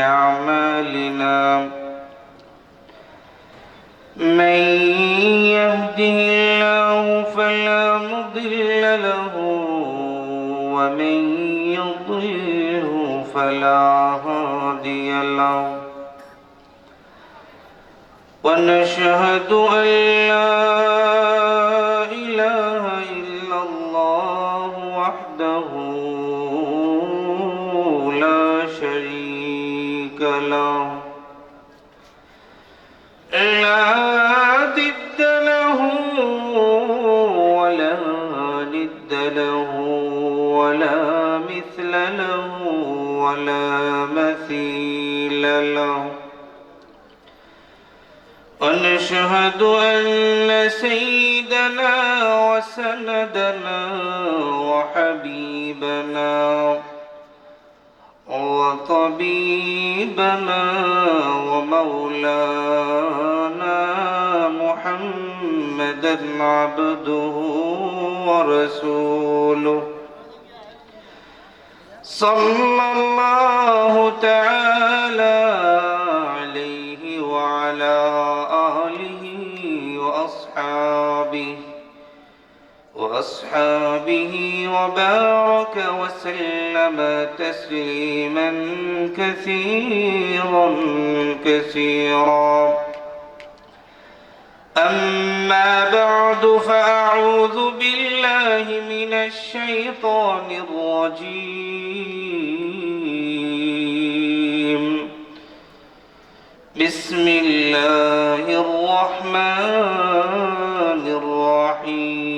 أعمالنا. من يهده الله فلا مضل له ومن يضله فلا هادي له. ونشهد أن لا ند له ولا مثل له ولا مثيل له. ونشهد أن سيدنا وسندنا وحبيبنا وطبيبنا ومولانا محمدا عبده ورسوله. صلى الله تعالى عليه وعلى آله وأصحابه وأصحابه وبارك وسلم تسليما كثيرا كثيرا. أما بعد فأعوذ بالله من الشيطان الرجيم. بسم الله الرحمن الرحيم.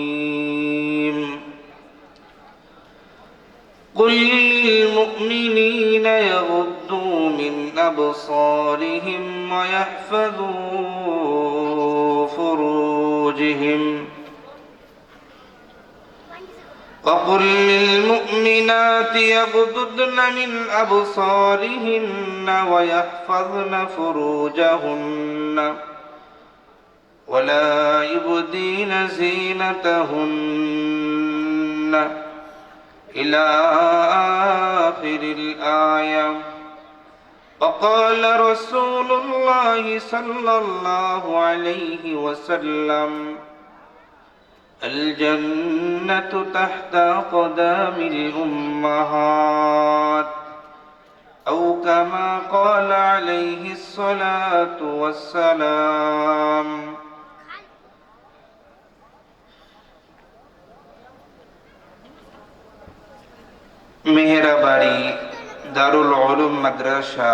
قل للمؤمنين يغضوا من أبصارهم ويحفظوا فروجهم وقل للمؤمنات يغضضن من أبصارهن ويحفظن فروجهن ولا يبدين زينتهن إلى وقال رسول الله صلى الله عليه وسلم الجنة تحت قدام الأمهات أو كما قال عليه الصلاة والسلام মেহেরাবাড়ি দারুল উলুম মাদ্রাসা,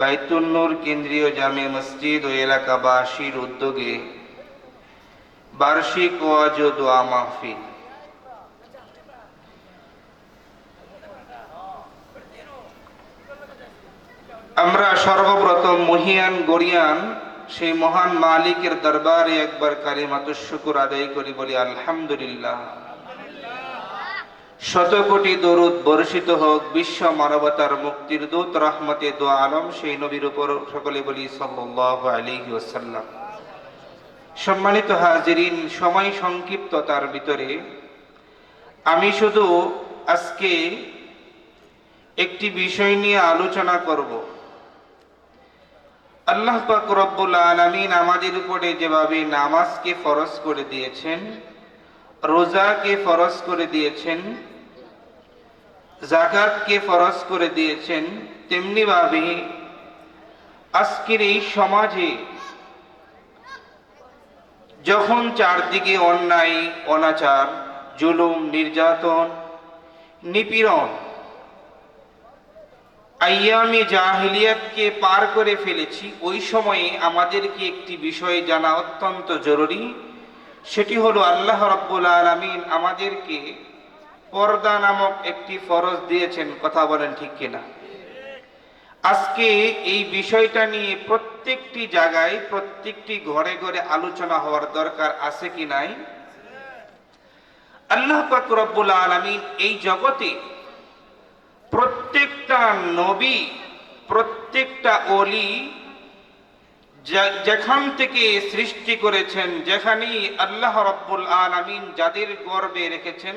বাইতুল কেন্দ্রীয় জামে মসজিদ ও এলাকাবাসীর উদ্যোগে বার্ষিক ওয়াজ ও দোয়া মাহফিল। আমরা সর্বপ্রথম মহিয়ান গরিয়ান সেই মহান মালিকের দরবারে একবার কারিমাত শুকুর আদায় করি বলি আলহামদুলিল্লাহ। শত কোটি দরুদ বর্ষিত হোক, বিশ্ব মানবতার মুক্তির দূত রহমতে দো আলম, সেই নবীর উপর সকলে বলি আলাইহি ওয়াসাল্লাম। সম্মানিত হাজিরিন, সময় সংক্ষিপ্ততার ভিতরে আমি শুধু আজকে একটি বিষয় নিয়ে আলোচনা করব। আল্লাহ পাক রব্বুল আলামিন আমাদের উপরে যেভাবে নামাজকে ফরজ করে দিয়েছেন, রোজাকে ফরজ করে দিয়েছেন জাকাতকে ফরজ করে দিয়েছেন তেমনি ভাবে আজকের এই সমাজে যখন চারদিকে অন্যায়, অনাচার, জুলুম, নির্যাতন, নিপীড়ন আইয়ামে জাহিলিয়াতকে পার করে ফেলেছি, ওই সময়ে আমাদেরকে একটি বিষয় জানা অত্যন্ত জরুরি। সেটি হলো আল্লাহ রব্বুল আলমিন আমাদেরকে পর্দা নামক একটি ফরজ দিয়েছেন, কথা বলেন ঠিক কিনা? আজকে এই বিষয়টা নিয়ে প্রত্যেকটি জায়গায়, প্রত্যেকটি ঘরে ঘরে আলোচনা হওয়ার দরকার আছে কি নাই? আল্লাহ পাক রব্বুল আলামিন এই জগতে প্রত্যেকটা নবী, প্রত্যেকটা অলি যেখান থেকে সৃষ্টি করেছেন, যেখানেই আল্লাহ রব্বুল আলামিন যাদের গর্বে রেখেছেন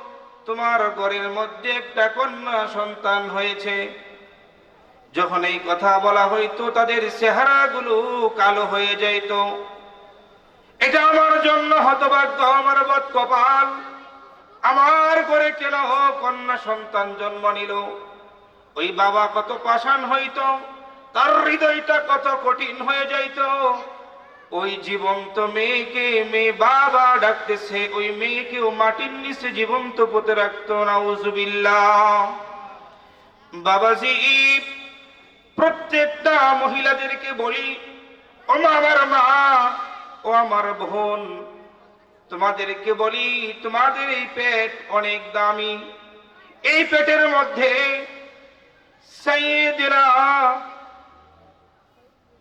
তোমার ঘরের মধ্যে একটা কন্যা সন্তান হয়েছে। যখন এই কথা বলা হইতো, তাদের চেহারাগুলো কালো হয়ে যাইত। এটা আমার জন্য হতভাগ্য, আমার বদ কপাল। আমার ঘরে কেন কন্যা সন্তান জন্ম নিল? ওই বাবা কত পাষাণ হইত, তার হৃদয়টা কত কঠিন হয়ে যাইত। ওই জীবন্ত মেয়েকে মেয়ে বাবা ডাকতেছে, ওই মেয়েকেও মাটির নিচে জীবন্ত পুঁতে রাখতো, নাউজুবিল্লাহ। বাবাজি, প্রত্যেকটা মহিলাদেরকে বলি, ও আমার মা, ও আমার বোন, তোমাদেরকে বলি, তোমাদের এই পেট অনেক দামি। এই পেটের মধ্যে সাইয়েদেরা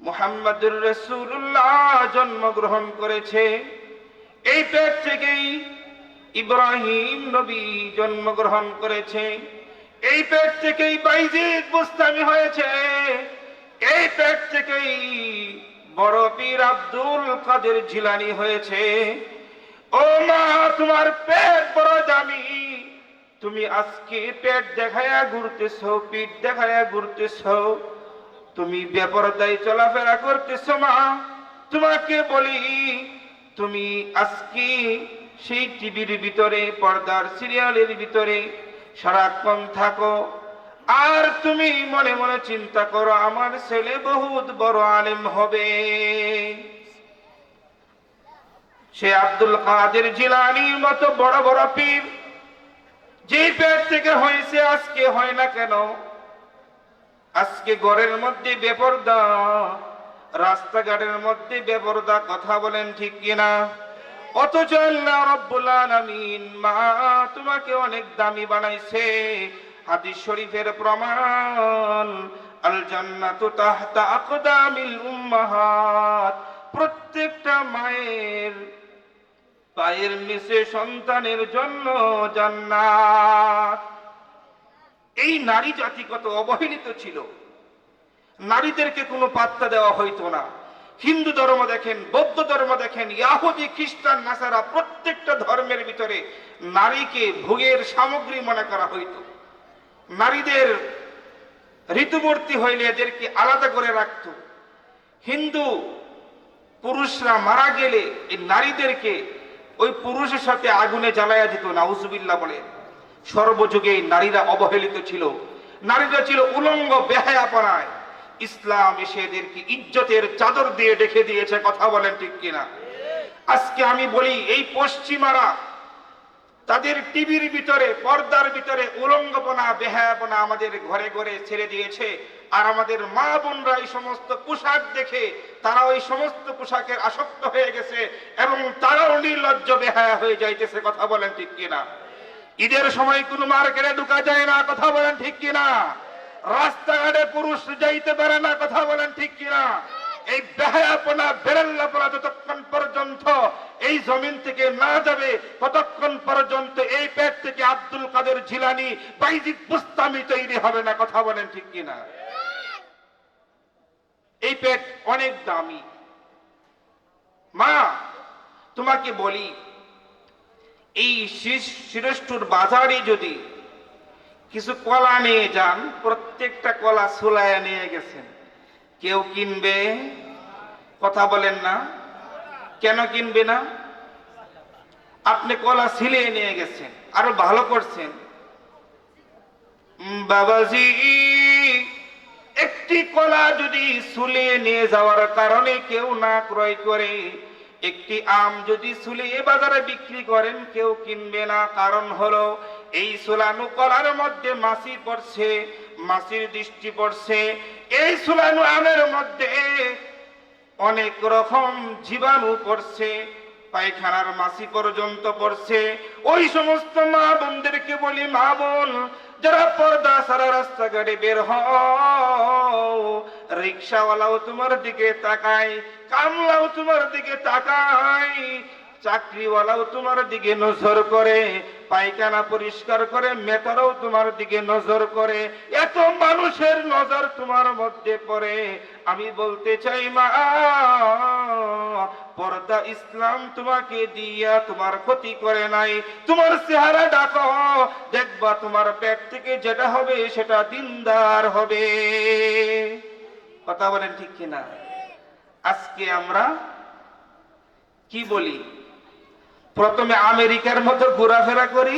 মুহাম্মদুর রসুল্লাহ জন্মগ্রহণ করেছে। এই পেট থেকেই ইব্রাহিম নবী জন্মগ্রহণ করেছে। এই পেট থেকেই বাইজিদ বুস্তামি হয়েছে। এই পেট থেকেই বড় পীর আব্দুল কাদের জিলানি হয়েছে। ও মা, তোমার পেট বড় দামি। তুমি আজকে পেট দেখায়া ঘুরতেছ, পিঠ দেখায়া ঘুরতেছ। তুমি বেপরদায় চলাফেরা করতেছ মা। তোমাকে বলি, তুমি আজকে সেই টিভির ভিতরে, পর্দার সিরিয়ালের ভিতরে সারাক্ষণ থাকো। আর তুমি মনে মনে চিন্তা করো, আমার ছেলে বহুত বড় আলেম হবে। সে আব্দুল কাদের জিলানির মতো বড় বড় পীর যে পেট থেকে হয়েছে, আজকে হয় না কেন? আজকে ঘরের মধ্যে বেপরদা। রাস্তাঘাটের মধ্যে বেপরদা, কথা বলেন ঠিক কিনা? অথচ আল্লাহ রব্বুল মা তোমাকে অনেক দামি বানাইছে। হাদিস শরীফের প্রমাণ আল জান্নাতু তাহতা আকদামিল উম্মাহাত। প্রত্যেকটা মায়ের, পায়ের নিচে সন্তানের জন্য জান্নাত। এই নারী জাতি কত অবহেলিত ছিল। নারীদেরকে কোনো পাত্তা দেওয়া হইতো না। হিন্দু ধর্ম দেখেন, বৌদ্ধ ধর্ম দেখেন, ইয়াহুদি, খ্রিস্টান, নাসারা প্রত্যেকটা ধর্মের ভিতরে নারীকে ভোগের সামগ্রী মনে করা হইত। নারীদের ঋতুবর্তী হইলে এদেরকে আলাদা করে রাখত। হিন্দু পুরুষরা মারা গেলে এই নারীদেরকে ওই পুরুষের সাথে আগুনে জ্বালায়া দিত, নাউজুবিল্লাহ বলে। সর্বযুগে নারীরা অবহেলিত ছিল। নারীরা ছিল উলঙ্গ বেহায়াপনায়। ইসলাম এসে এদেরকে ইজ্জতের চাদর দিয়ে ডেকে দিয়েছে, কথা বলেন ঠিক কিনা? আজকে আমি বলি, এই পশ্চিমারা তাদের টিভির ভিতরে, পর্দার ভিতরে উলঙ্গপনা, বেহায়াপনা আমাদের ঘরে ঘরে ছেড়ে দিয়েছে। আর আমাদের মা বোনরা এই সমস্ত পোশাক দেখে তারা ওই সমস্ত পোশাকের আসক্ত হয়ে গেছে এবং তারাও নির্লজ্জ বেহায়া হয়ে যাইতেছে, কথা বলেন ঠিক কিনা? ঈদের সময় কোনো মার্কেটে ঢুকা যায় না, কথা বলেন ঠিক কিনা? রাস্তাঘাটে পুরুষ যাইতে পারে না, কথা বলেন ঠিক কিনা? এই বেহায়াপনা বেরেল্লাপনা যতক্ষণ পর্যন্ত এই জমিন থেকে না যাবে, ততক্ষণ পর্যন্ত এই পেট থেকে আব্দুল কাদের ঝিলানি বাইজিদ বুস্তামি তৈরি হবে না, কথা বলেন ঠিক কিনা? এই পেট অনেক দামি। মা, তোমাকে বলি এই শিরষ্টুর বাজারে যদি কিছু কলা নিয়ে যান, প্রত্যেকটা কলা সুলায় নিয়ে গেছেন। কেউ কিনবে? কথা বলেন না। কেন কিনবে না? আপনি কলা ছিলে নিয়ে গেছেন, আরও ভালো করছেন। বাবাজি, একটি কলা যদি সুলে নিয়ে যাওয়ার কারণে কেউ না ক্রয় করে একটি আম যদি সুলিয়ে বাজারে বিক্রি করেন, কেউ কিনবে না। কারণ হলো, এই সুলানু কলার মধ্যে মাছি পড়ছে, মাছির দৃষ্টি পড়ছে। এই সুলানু আমের মধ্যে অনেক রকম জীবাণু পড়ছে, পায়খানার মাসি পর্যন্ত পড়ছে। ওই সমস্ত মা বোনদেরকে বলি, মা বোন যারা পর্দা সারা রাস্তাঘাটে বের হও রিক্সাওয়ালাও তোমার দিকে তাকায় কামলাও তোমার দিকে তাকায় চাকরিওয়ালাও তোমার দিকে নজর করে, পায়খানা পরিষ্কার করে, মেটারও তোমার দিকে নজর করে। এত মানুষের নজর তোমার মধ্যে পড়ে। আমি বলতে চাই, মা, পর্দা ইসলাম তোমাকে দিয়া তোমার ক্ষতি করে নাই। তোমার চেহারা ডাকো, দেখবা তোমার পেট থেকে যেটা হবে সেটা দিনদার হবে। কথা বলেন ঠিক কিনা? আজকে আমরা কি বলি? প্রথমে আমেরিকার মতো ঘোরাফেরা করি,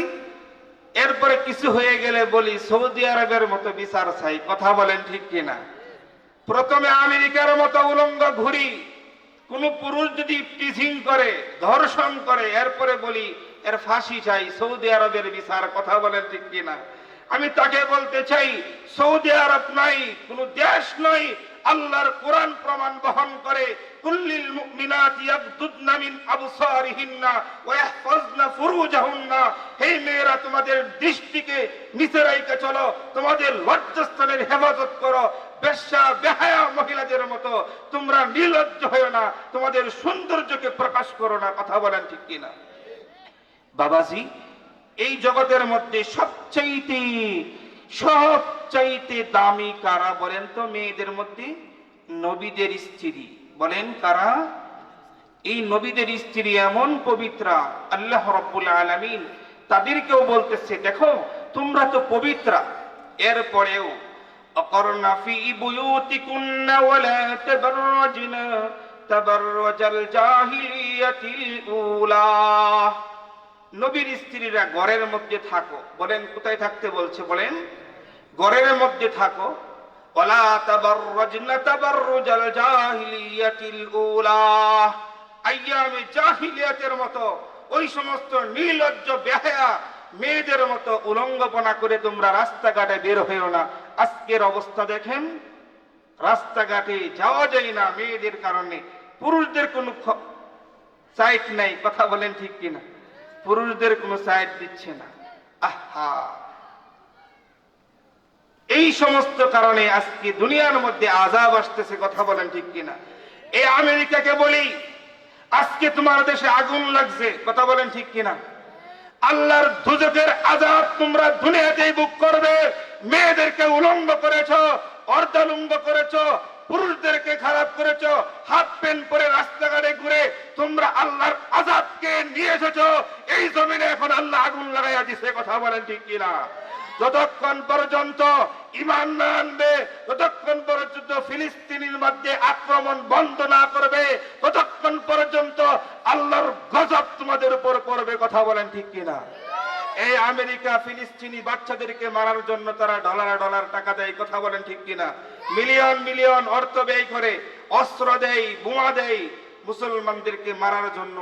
এরপরে কিছু হয়ে গেলে বলি, সৌদি আরবের মতো বিচার চাই, কথা বলেন ঠিক কিনা? প্রথমে আমেরিকার মতো উলঙ্গ ঘুরি, কোন পুরুষ যদি টিচিং করে, ধর্ষণ করে, এরপরে বলি, এর ফাঁসি চাই, সৌদি আরবের বিচার, কথা বলেন ঠিক কিনা? আমি তাকে বলতে চাই, সৌদি আরব নাই, কোন দেশ নয় আল্লাহর কোরআন প্রমাণ বহন করে কুল্লিল হে মেয়েরা, তোমাদের দৃষ্টিকে নিচে রাইকে চলো, তোমাদের লজ্জাস্থানের হেফাজত করো। বেশ্যা, বেহায়া মহিলাদের মতো তোমরা নির্লজ্জ হয়েও না, তোমাদের সৌন্দর্যকে প্রকাশ করো না। কথা বলেন ঠিক কিনা? বাবাজি, এই জগতের মধ্যে সবচাইতে সবচাইতে দামি কারা বলেন তো? মেয়েদের মধ্যে নবীদের স্ত্রী। বলেন, কারা? এই নবীদের স্ত্রী এমন পবিত্রা, আল্লাহ রব্বুল আলমিন তাদেরকেও বলতেছে, দেখো, তোমরা তো পবিত্রা। এরপরেও, অকর্ণ ফি বুয়ুতিকুন্না ওয়ালা তাবাররাজনা, তাবাররাজাল জাহিলিয়াতিল উলা। নবীর স্ত্রীরা ঘরের মধ্যে থাকো। বলেন, কোথায় থাকতে বলছে, বলেন? ঘরের মধ্যে থাকো। মতো ওই সমস্ত মেয়েদের মতো উলঙ্গপনা করে তোমরা রাস্তাঘাটে বের হয়েও না। আজকের অবস্থা দেখেন, রাস্তাঘাটে যাওয়া যায় না মেয়েদের কারণে। পুরুষদের কোনো সাইট নাই, কথা বলেন ঠিক কিনা? পুরুষদের কোনো সাইট দিচ্ছে না। আহা! এই সমস্ত কারণে আজকে দুনিয়ার মধ্যে আজাব আসতেছে, কথা বলেন ঠিক কিনা? এই আমেরিকাকে বলি, আজকে তোমার দেশে আগুন লাগছে, কথা বলেন ঠিক কিনা? আল্লাহর দুজকের আজাব তোমরা দুনিয়াতেই বুক করবে, মেয়েদেরকে উলঙ্গ করেছ, অর্ধালুঙ্গ করেছ, পুরুষদেরকে খারাপ করেছ হাফ প্যান্ট পরে রাস্তাঘাটে ঘুরে তোমরা আল্লাহর আজাবকে নিয়ে এসেছ, এই জমিনে এখন আল্লাহ আগুন লাগাইয়া দিছে, কথা বলেন ঠিক কিনা? যতক্ষণ পর্যন্ত ইমান না আনবে, ততক্ষণ পর্যন্ত ফিলিস্তিনের মধ্যে আক্রমণ বন্ধ না করবে, ততক্ষণ পর্যন্ত আল্লাহর গজব তোমাদের উপর পড়বে, কথা বলেন ঠিক কিনা? এই আমেরিকা ফিলিস্তিনি বাচ্চাদেরকে মারার জন্য তারা ডলার ডলার টাকা দেয়, কথা বলেন ঠিক কিনা? মিলিয়ন মিলিয়ন অর্থ ব্যয় করে, অস্ত্র দেয়, বোমা দেয়, মুসলমানদেরকে মারার জন্য,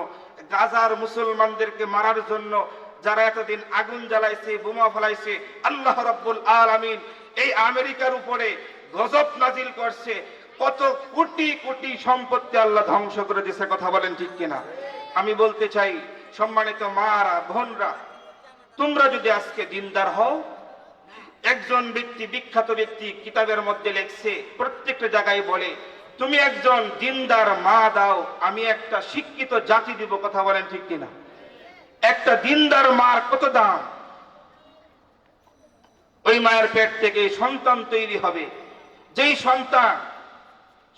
গাজার মুসলমানদেরকে মারার জন্য যারা এতদিন আগুন জ্বালাইছে, বোমা ফেলাইছে, আল্লাহ রব্বুল আলামিন এই আমেরিকার উপরে গজব নাজিল করছে। কত কোটি কোটি সম্পত্তি আল্লাহ ধ্বংস করে দিছে কথা বলেন ঠিক কিনা? আমি বলতে চাই, সম্মানিত মারা, বোনরা, তোমরা যদি আজকে দিনদার হও, একজন ব্যক্তি, বিখ্যাত ব্যক্তি কিতাবের মধ্যে লেখছে, প্রত্যেকটা জায়গায় বলে, তুমি একজন দিনদার, মা দাও, আমি একটা শিক্ষিত জাতি দিব কথা বলেন ঠিক কিনা? একটা দিনদার মার কত দাম? ওই মায়ের পেট থেকে সন্তান তৈরি হবে। যেই সন্তান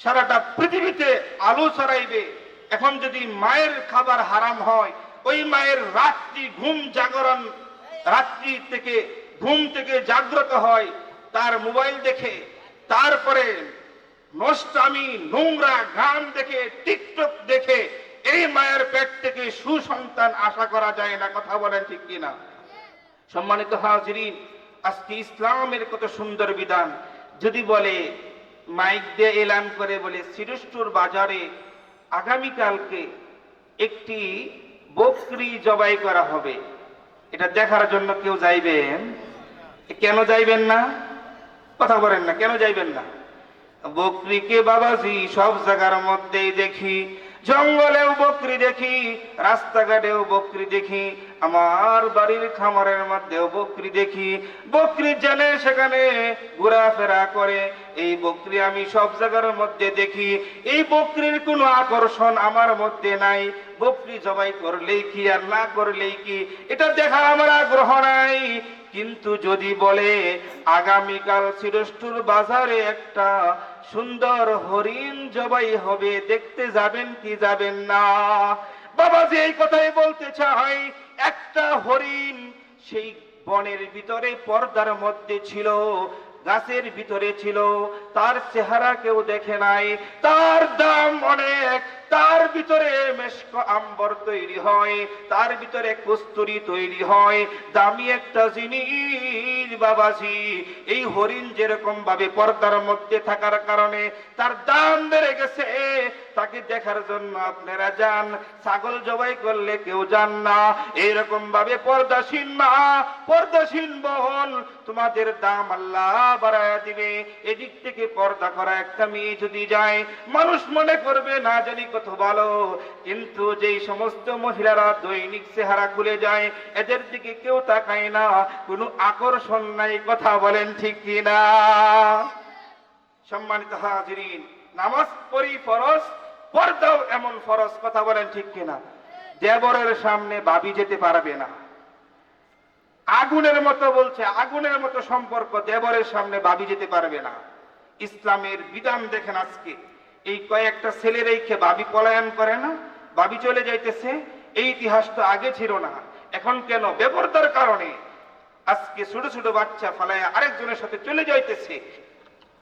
সারাটা পৃথিবীতে আলো ছড়াইবে, এখন যদি মায়ের খাবার হারাম হয়, ওই মায়ের রাত্রি ঘুম জাগরণ, রাত্রি থেকে ঘুম থেকে জাগ্রত হয়, তার মোবাইল দেখে, তারপরে নষ্টামি, নোংরা গান দেখে, টিকটক দেখে এই মায়ের পেট থেকে সুসন্তান আশা করা যায় না, কথা বলেন ঠিক কিনা? সম্মানিত হাজিরিন, আজকে ইসলামের কত সুন্দর বিধান। যদি বলে, মাইক দিয়ে এলান করে বলে সিরুষ্টুর বাজারে আগামীকালকে একটি বকরি জবাই করা হবে, এটা দেখার জন্য কেউ যাইবেন? কেন যাইবেন না? কথা বলেন না, কেন যাইবেন না? বকরিকে বাবাজি সব জায়গার মধ্যেই দেখি জঙ্গলেও বকরি দেখি, রাস্তাঘাটেও বকরি দেখি, আমার বাড়ির খামারের মধ্যেও বকরি দেখি। বকরি জানে সেখানে ঘোরাফেরা করে, এই বকরি আমি সব জায়গার মধ্যে দেখি। এই বকরির কোনো আকর্ষণ আমার মধ্যে নাই। বকরি জবাই করলেই কি আর না করলেই কি? এটা দেখা আমার আগ্রহ নাই। কিন্তু যদি বলে, আগামীকাল সিরস্টুর বাজারে একটা সুন্দর হরিণ জবাই হবে, দেখতে যাবেন কি যাবেন না। বাবা যে এই কথাই বলতে চাই একটা হরিণ সেই বনের ভিতরে পর্দার মধ্যে ছিল। গাছের ভিতরে ছিল, তার চেহারা কেউ দেখে নাই, তার দাম অনেক, তার ভিতরে মেশক আম্বর তৈরি হয়, তার ভিতরে কস্তুরি তৈরি হয়, দামি একটা জিনিস, বাবাজি। এই হরিণ যেরকম ভাবে পর্দার মধ্যে থাকার কারণে তার দাম বেড়ে গেছে তাকে দেখার জন্য আপনারা যান। ছাগল জবাই করলে কেউ যান না। এইরকম ভাবে পর্দাসীন মা, পর্দাসীন বোন তোমাদের দাম আল্লাহ বাড়ায় দিবে। এদিক থেকে পর্দা করা একটা মেয়ে যদি যায়, মানুষ মনে করবে, না জানি কত ভালো। কিন্তু যেই সমস্ত মহিলারা দৈনিক চেহারা খুলে যায়, এদের দিকে কেউ তাকায় না। কোনো আকর্ষণ নাই, কথা বলেন ঠিক কিনা? সম্মানিত হাজিরিন, নামাজ পড়ি ফরজ পর্দাও এমন ফরজ, কথা বলেন ঠিক কিনা? দেবরের সামনে বাবি যেতে পারবে না। আগুনের মতো বলছে, আগুনের মতো সম্পর্ক দেবরের সামনে বাবি যেতে পারবে না। ইসলামের বিধান দেখেন আজকে, এই কয়েকটা ছেলে রেখে বাবি পলায়ন করে না বাবি চলে যাইতেছে, এই ইতিহাস তো আগে ছিল না। এখন কেন? বেপরদার কারণে। আজকে ছোট ছোট বাচ্চা ফালায় আরেকজনের সাথে চলে যাইতেছে।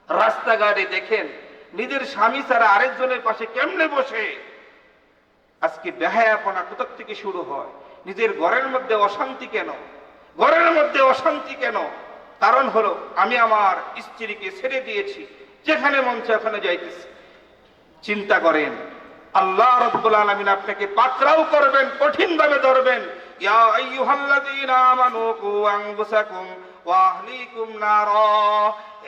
রাস্তাঘাটে দেখেন নিজের স্বামী ছাড়া আরেকজনের পাশে কেমনে বসে? আজকে বেহায়াপনা কোথার থেকে শুরু হয়? নিজের ঘরের মধ্যে অশান্তি কেন? ঘরের মধ্যে অশান্তি কেন? কারণ হলো, আমি আমার স্ত্রীকে ছেড়ে দিয়েছি, যেখানে চায় ওখানে যাইতেছি। চিন্তা করেন, আল্লাহ রব্বুল আলামিন আপনাকে পাকড়াও করবেন কঠিন ভাবে ধরবেন। ইয়া আইয়ুহাল্লাযীনা আমানু কু আনফুসাকুম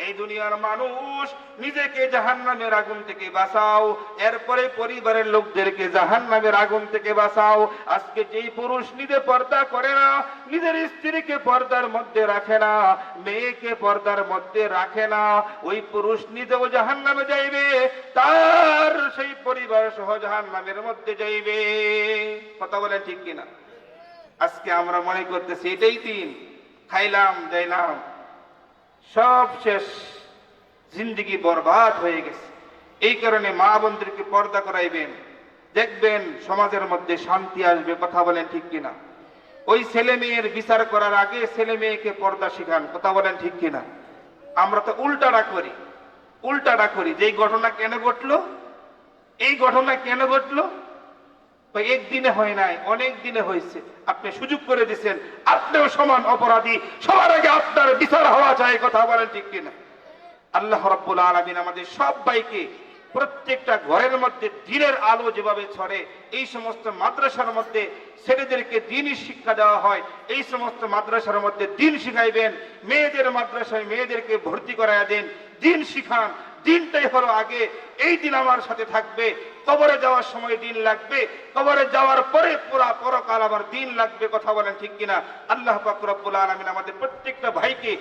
এই দুনিয়ার মানুষ নিজেকে জাহান্নামের আগুন থেকে বাঁচাও, এরপরে পরিবারের লোকদেরকে জাহান্নামের আগুন থেকে বাঁচাও। আজকে যেই পুরুষ নিজে পর্দা করে না, নিজের স্ত্রীকে পর্দার মধ্যে রাখে না, মেয়েকে পর্দার মধ্যে রাখে না, ওই পুরুষ নিজেও জাহান্নামে যাইবে, তার সেই পরিবার সহ জাহান্নামের মধ্যে যাইবে। কথা বলেন ঠিক কিনা? আজকে আমরা মনে করতেছি এটাই দিন খাইলাম যাইলাম সব শেষ। জিন্দগি বরবাদ হয়ে গেছে। এই কারণে মা বোনদেরকে পর্দা করাইবেন। দেখবেন সমাজের মধ্যে শান্তি আসবে, কথা বলেন ঠিক কিনা। ওই ছেলে মেয়ের বিচার করার আগে ছেলে মেয়েকে পর্দা শিখান, কথা বলেন ঠিক কিনা। আমরা তো উল্টাটা করি উল্টাটা করি। যে ঘটনা কেন ঘটলো? এই ঘটনা কেন ঘটলো? একদিনে হয় নাই, অনেক দিনে হয়েছে। আপনি সুযোগ করে দিচ্ছেন আপনিও সমান অপরাধী। সবার আগে আপনার বিচার হওয়া চাই কথা বলেন ঠিক কিনা? আল্লাহ রব্বুল আলমিন আমাদের সবাইকে প্রত্যেকটা ঘরের মধ্যে দিনের আলো যেভাবে ছড়ে, এই সমস্ত মাদ্রাসার মধ্যে ছেলেদেরকে দিনই শিক্ষা দেওয়া হয়। এই সমস্ত মাদ্রাসার মধ্যে দিন শিখাইবেন, মেয়েদের মাদ্রাসায় মেয়েদেরকে ভর্তি করাইয়া দেন, দিন শিখান। দিনটাই হলো আগে। এই দিন আমার সাথে থাকবে। কবরে যাওয়ার সময় দিন লাগবে। কবরে যাওয়ার পরে পুরা পরকাল আমার দিন লাগবে। কথা বলেন ঠিক কিনা? আল্লাহ পাক রব্বুল আলামিন আমাদের প্রত্যেকটা ভাইকে